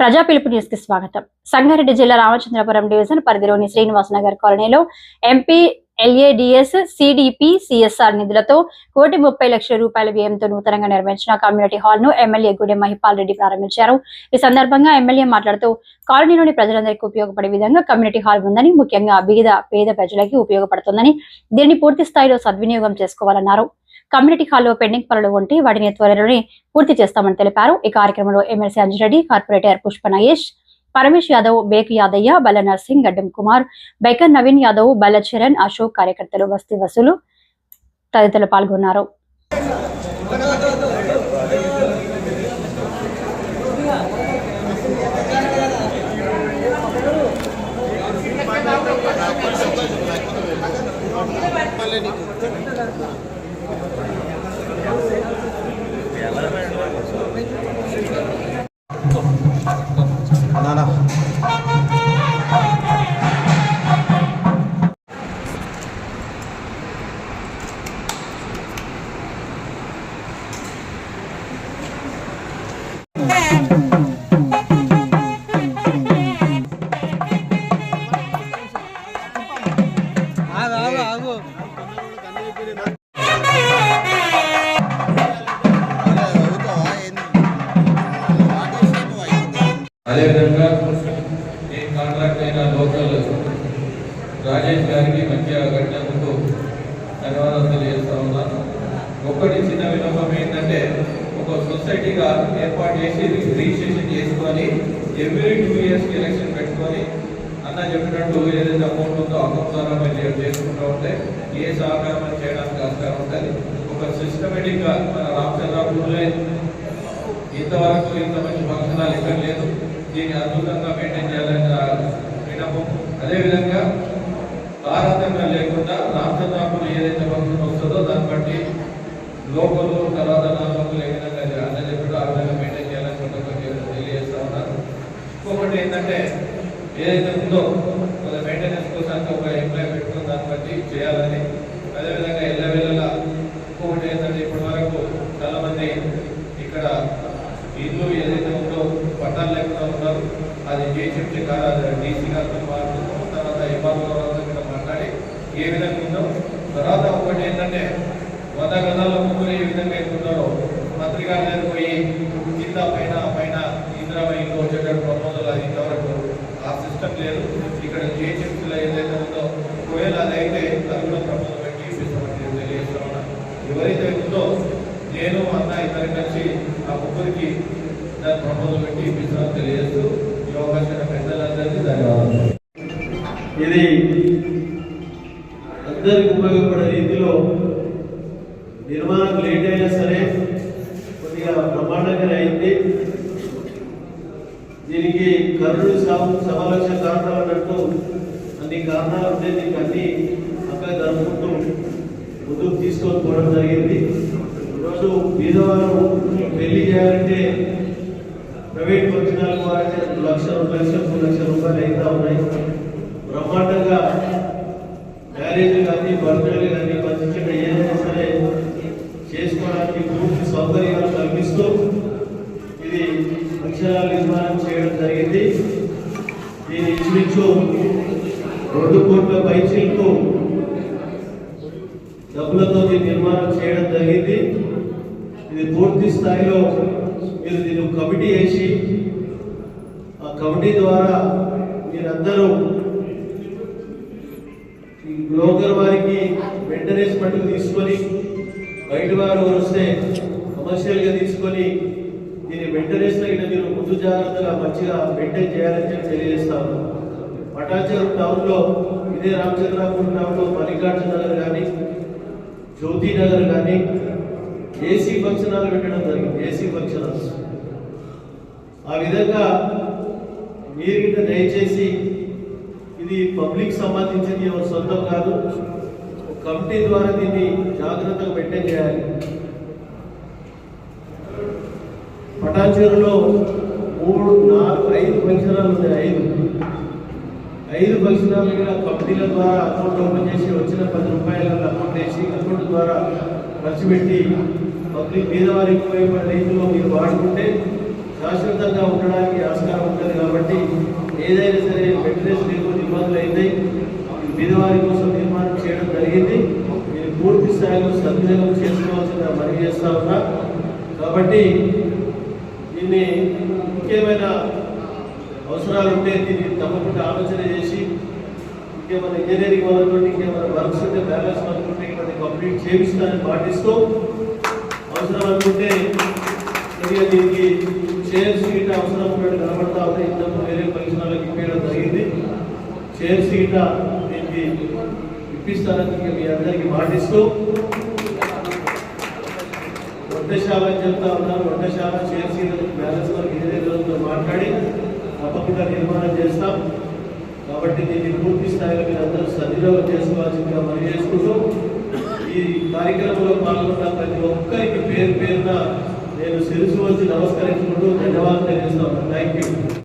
ప్రజా పిలుపు న్యూస్కి స్వాగతం. సంగారెడ్డి జిల్లా రామచంద్రపురం డివిజన్ పరిధిలోని శ్రీనివాస్ నగర్ కాలనీలో ఎంపీ ఎల్ఏడిఎస్ సిడిపి సిఎస్ఆర్ నిధులతో కోటి ముప్పై లక్షల రూపాయల వ్యయంతో నూతనంగా నిర్మించిన కమ్యూనిటీ హాల్ను ఎమ్మెల్యే గుడి మహిపాల్ రెడ్డి ప్రారంభించారు. ఈ సందర్భంగా ఎమ్మెల్యే మాట్లాడుతూ కాలనీలోని ప్రజలందరికీ ఉపయోగపడే విధంగా కమ్యూనిటీ హాల్ ఉందని ముఖ్యంగా బీద పేద ప్రజలకి ఉపయోగపడుతుందని దీన్ని పూర్తి స్థాయిలో సద్వినియోగం చేసుకోవాలన్నారు. కమ్యూనిటీ హాల్లో పెండింగ్ పనులు ఉంటే వాటిని త్వరలోనే పూర్తి చేస్తామని తెలిపారు. ఈ కార్యక్రమంలో MLC Anjireddy corporator Pushpa Nagesh Paramesh Yadav bake Yadaiah Balla Narsing గడ్డం కుమార్ బైకర్ నవీన్ యాదవ్ బల్ల చరణ్ అశోక్ కార్యకర్తలు వస్తీ వసూలు తదితరులు పాల్గొన్నారు. నానా అదేవిధంగా ఏ కాంట్రాక్ట్ అయిన లోకల్ రాజేష్ గారికి మంచిగా కట్టినందుకు ధన్యవాదాలు తెలియజేస్తా ఉన్నాను ఒక్కటి చిన్న విలోపం ఏంటంటే ఒక సొసైటీగా ఏర్పాటు చేసి రిజిస్ట్రేషన్ చేసుకొని ఎవ్రీ టూ ఇయర్స్కి ఎలక్షన్ పెట్టుకొని అన్న చెప్పినట్టు ఏదైతే అమౌంట్ ఉందో అకౌంట్ ద్వారా మేము చేసుకుంటూ ఉంటే ఏ సహకారం చేయడానికి ఆస్కారం ఉంటుంది ఒక సిస్టమేటిక్గా మన రామచంద్రాపూర్లో ఇంతవరకు ఇంత మంచి ఫంక్షనాలు ఎక్కడ లేదు. దీన్ని అద్భుతంగా మెయింటైన్ చేయాలని వినపం అదేవిధంగా తారతమ్యం లేకుండా రామచంద్రాపూర్ ఏదైతే ఫంక్షన్ వస్తుందో దాన్ని బట్టి లోకల్ తర్వాత నాలుగు ఏ విధంగా అది అన్న చెప్పాడో ఆ విధంగా మెయింటైన్ చేయాలని కొంత తెలియజేస్తా ఉన్నారు ఇంకొకటి ఏంటంటే ఏదైతే ఉందో కొంత మెయింటెనెన్స్ కోసం ఒక ఎంప్లాయ్ పెట్టుకుని దాన్ని బట్టి చేయాలని అదేవిధంగా ఎల్లవేళలా ఇంకొకటి ఏంటంటే ఇప్పటి వరకు చాలామంది ఇక్కడ ఇల్లు ఏదైతే ఉందో పట్టాలు లేకుండా ఉన్నారు. అది జేసీపీ కాదు డీసీ గారితో తర్వాత ఎంఆర్ఓ గారితో మాట్లాడి ఏ విధంగా ఉందో తర్వాత ఒకటి ఏంటంటే వంద గదాల ముందు ఏ విధంగా ఎక్కుతున్నారో మంత్రి దగ్గర పోయి కింద పైన పైన ఇందిరా ఇల్లు వచ్చేటట్టు ప్రపోజల్ అది ఇంతవరకు అవసరం లేదు ఇక్కడ జేసీపీలో ఏదైతే ఉందో ఒకవేళ అది అయితే అది కూడా ప్రపోజల్ పెట్టి తెలియజేస్తా ఉన్నాను ఎవరైతే ఉందో నేను అన్న ఇద్దరు కలిసి ఆ ముగ్గురికి దాని ప్రపోజల్ పెట్టి ఇప్పిస్తామని తెలియజేస్తూ ఈ అవకాశం పెద్దలందరికీ ధన్యవాదాలు. ఇది అందరికి ఉపయోగపడే రీతిలో నిర్మాణం లేట్ అయినా సరే కొద్దిగా బ్రహ్మాండంగానే అయింది దీనికి కరుడు సమావేశ కారణాలు అన్నట్టు అన్ని కారణాలు ఉంటే దీనికి అన్ని అక్కడ జరుపుకుంటూ ముందుకు తీసుకొని పోవడం జరిగింది. ఈరోజు బీదవారు పెళ్ళి చేయాలంటే ప్రైవేట్ వచ్చిన వారికి లక్ష రెండు లక్షలు మూడు లక్షల రూపాయలు అయితే ఉన్నాయి బ్రహ్మాండంగా మ్యారేజ్ కానీ బర్త్డేలు కానీ మంచి ఏదైనా సరే చేసుకోవడానికి పూర్తి సౌకర్యాలు కల్పిస్తూ ఇది అక్షరాల నిర్మాణం చేయడం జరిగింది దీని రెండు కోట్ల పైచీలకు డబ్బులతో దీన్ని నిర్మాణం చేయడం జరిగింది. ఇది పూర్తి స్థాయిలో మీరు దీన్ని కమిటీ వేసి ఆ కమిటీ ద్వారా మీరందరూ ఈ వారికి మెయింటెనెన్స్ మట్టుకు తీసుకొని బయట వారు వస్తే కమర్షియల్గా తీసుకొని దీన్ని మెయింటెనెన్స్ తగిన మీరు ముందు జాగ్రత్తగా మంచిగా మెయింటైన్ చేయాలని చెప్పి తెలియజేస్తాను పటాచేరు టౌన్లో ఇదే రామచంద్రాపురం టౌన్లో మల్లికార్జున నగర్ కానీ జ్యోతి నగర్ కానీ ఏసీ ఫంక్షన్ హాల్ పెట్టడం జరిగింది ఏసీ ఫంక్షన్ హాల్స్ ఆ విధంగా మీరు దయచేసి ఇది పబ్లిక్ సంబంధించింది ఎవరి సొంతం కాదు కమిటీ ద్వారా దీన్ని జాగ్రత్తగా మెయింటైన్ చేయాలి. పటాచేరులో మూడు నాలుగు ఐదు ఫంక్షన్ హాల్ ఉన్నాయి ఐదు. ఐదు ఫంక్షన్ హాల్ కూడా ద్వారా అకౌంట్ ఓపెన్ చేసి వచ్చిన పది రూపాయల అకౌంట్ వేసి అకౌంట్ ద్వారా ఖర్చు పెట్టి పబ్లిక్ పేదవారికి పోయే రీతిలో మీరు వాడుకుంటే శాశ్వతంగా ఉండడానికి ఆస్కారం ఉంటుంది కాబట్టి ఏదైనా సరే మెయింటెనెన్స్ లేకుండా ఇబ్బందులు అయితే పేదవారి కోసం నిర్మాణం చేయడం జరిగింది. మీరు పూర్తి స్థాయిలో సద్వినియోగం చేసుకోవాల్సిన పని చేస్తా ఉన్నా. కాబట్టి దీన్ని ముఖ్యమైన అవసరాలు ఉంటే దీన్ని తప్పకుండా ఆలోచన చేసి ఇంకేమైనా ఇంజనీరింగ్ వాళ్ళతో ఇంకేమైనా వర్క్స్ ఉంటే బ్యాలెన్స్ వర్క్ ఉంటే ఇవన్నీ కంప్లీట్ చేయిస్తానని పాటిస్తూ అవసరం అనుకుంటే కొద్దిగా దీనికి చైర్ సీట్ అవసరం ఉన్నట్టు కనబడతా ఉంది ఇంతకు వేరే పరిశ్రమలకు ఇప్పేయడం జరిగింది. చైర్ సీట్ దీనికి ఇప్పిస్తానని మీ అందరికీ పాటిస్తూ వంటశాల చెప్తా ఉన్నారు. వంటశాల చైర్ సీట్ బ్యాలెన్స్ వర్క్ ఇంజనీర్లతో మాట్లాడి తప్పకుండా నిర్మాణం చేస్తాం. కాబట్టి దీన్ని పూర్తి స్థాయిలో మీరు అందరూ సద్వినియోగం చేసుకోవాల్సిందిగా మనం చేసుకుంటూ ఈ కార్యక్రమంలో పాల్గొన్న ప్రతి ఒక్కరికి పేరు పేరున నేను శిరసు వచ్చి నమస్కరించుకుంటూ ధన్యవాదాలు తెలియజేస్తాను థ్యాంక్ యూ